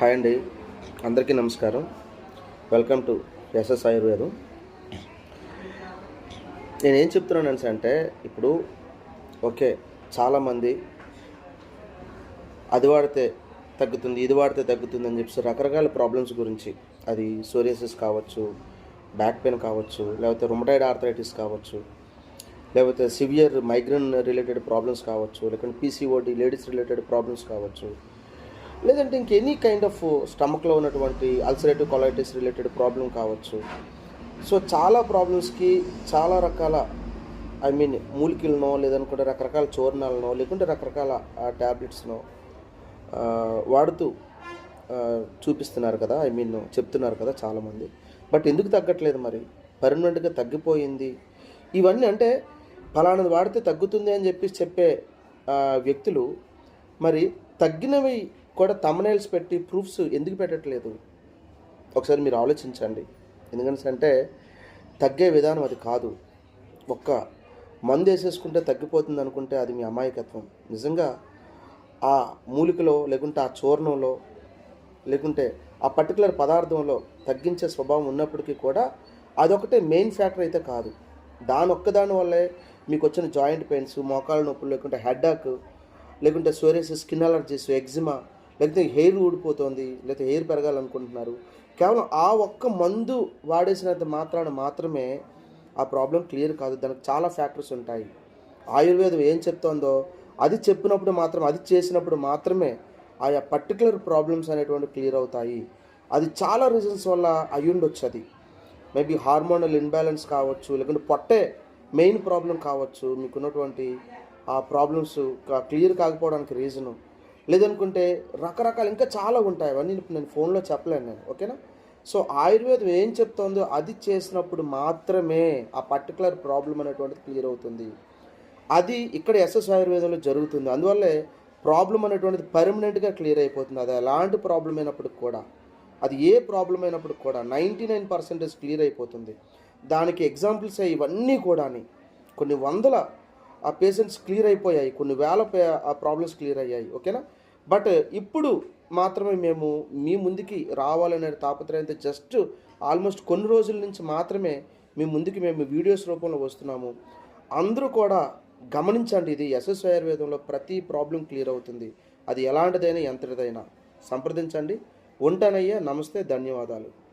Hi అండి. అందరికీ నమస్కారం. వెల్కమ్ టు ఎస్ఎస్ ఆయుర్వేదం నేనేం చెప్తున్నాను అంటే ఇప్పుడు ఓకే చాలామంది అది వాడితే తగ్గుతుంది ఇది వాడితే తగ్గుతుంది అని చెప్పి రకరకాల ప్రాబ్లమ్స్ గురించి అది సోరియాసిస్ కావచ్చు బ్యాక్ పెయిన్ కావచ్చు లేకపోతే రుమటైడ్ ఆర్థరైటిస్ కావచ్చు లేకపోతే సివియర్ మైగ్రేన్ రిలేటెడ్ ప్రాబ్లమ్స్ కావచ్చు లేకుంటే పీసీఓడి లేడీస్ రిలేటెడ్ ప్రాబ్లమ్స్ కావచ్చు లేదంటే ఇంకెనీ కైండ్ ఆఫ్ స్టమక్లో ఉన్నటువంటి అల్సరేటివ్ కొలైటిస్ రిలేటెడ్ ప్రాబ్లం కావచ్చు. సో చాలా ప్రాబ్లమ్స్కి చాలా రకాల ఐ మీన్ మూలికలనో లేదనుకుంటే రకరకాల చూర్ణాలనో లేకుంటే రకరకాల ట్యాబ్లెట్స్నో వాడుతూ చూపిస్తున్నారు కదా ఐ మీన్ చెప్తున్నారు కదా చాలామంది. బట్ ఎందుకు తగ్గట్లేదు మరి? పర్మనెంట్గా తగ్గిపోయింది. ఇవన్నీ అంటే ఫలానాది వాడితే తగ్గుతుంది అని చెప్పి చెప్పే వ్యక్తులు మరి తగ్గినవి కూడా తమనేల్స్ పెట్టి ప్రూఫ్స్ ఎందుకు పెట్టట్లేదు? ఒకసారి మీరు ఆలోచించండి. ఎందుకంటే అంటే తగ్గే విధానం అది కాదు. ఒక్క మందు వేసేసుకుంటే తగ్గిపోతుంది అనుకుంటే అది మీ అమాయకత్వం. నిజంగా ఆ మూలికలో లేకుంటే ఆ చూర్ణంలో లేకుంటే ఆ పర్టికులర్ పదార్థంలో తగ్గించే స్వభావం ఉన్నప్పటికీ కూడా అదొకటే మెయిన్ ఫ్యాక్టర్ అయితే కాదు. దాని ఒక్కదాని వల్లే మీకు వచ్చిన జాయింట్ పెయిన్స్ మోకాళ్ళ నొప్పులు లేకుంటే హెడ్డాక్ లేకుంటే సోరియసిస్ స్కిన్ అలర్జీస్ ఎగ్జిమా లేకపోతే హెయిర్ ఊడిపోతుంది లేకపోతే హెయిర్ పెరగాలనుకుంటున్నారు. కేవలం ఆ ఒక్క మందు వాడేసినంత మాత్రాన మాత్రమే ఆ ప్రాబ్లం క్లియర్ కాదు. దానికి చాలా ఫ్యాక్టర్స్ ఉంటాయి. ఆయుర్వేదం ఏం చెప్తోందో అది చెప్పినప్పుడు మాత్రం అది చేసినప్పుడు మాత్రమే ఆయా పర్టికులర్ ప్రాబ్లమ్స్ అనేటువంటి క్లియర్ అవుతాయి. అది చాలా రీజన్స్ వల్ల అయ్యుండొచ్చు అది మేబీ హార్మోనల్ ఇన్బ్యాలెన్స్ కావచ్చు లేకుంటే పొట్టే మెయిన్ ప్రాబ్లం కావచ్చు. మీకున్నటువంటి ఆ ప్రాబ్లమ్స్ క్లియర్ కాకపోవడానికి రీజను లేదనుకుంటే రకరకాల ఇంకా చాలా ఉంటాయి. అవన్నీ ఇప్పుడు నేను ఫోన్లో చెప్పలేను నేను. ఓకేనా? సో ఆయుర్వేదం ఏం చెప్తుందో అది చేసినప్పుడు మాత్రమే ఆ పర్టికులర్ ప్రాబ్లం అనేటువంటిది క్లియర్ అవుతుంది. అది ఇక్కడ ఎస్ఎస్ ఆయుర్వేదంలో జరుగుతుంది. అందువల్లే ప్రాబ్లం అనేటువంటిది పర్మనెంట్గా క్లియర్ అయిపోతుంది. అది ఎలాంటి ప్రాబ్లం అయినప్పటికి కూడా. అది ఏ ప్రాబ్లం అయినప్పుడు కూడా నైంటీ నైన్ పర్సెంటేజ్ క్లియర్ అయిపోతుంది. దానికి ఎగ్జాంపుల్స్ అయ్యి ఇవన్నీ కూడా కొన్ని వందల ఆ పేషెంట్స్ క్లియర్ అయిపోయాయి. కొన్ని వేల ఆ ప్రాబ్లమ్స్ క్లియర్ అయ్యాయి. ఓకేనా బట్ ఇప్పుడు మాత్రమే మేము మీ ముందుకి రావాలనే తాపత్రయంతో జస్ట్ ఆల్మోస్ట్ కొన్ని రోజుల నుంచి మాత్రమే మీ ముందుకి మేము వీడియోస్ రూపంలో వస్తున్నాము. అందరూ కూడా గమనించండి ఇది ఎస్ఎస్ ఆయుర్వేదంలో ప్రతి ప్రాబ్లం క్లియర్ అవుతుంది. అది ఎలాంటిదైనా ఎంతటిదైనా. సంప్రదించండి. ఉంటానయ్యా నమస్తే ధన్యవాదాలు.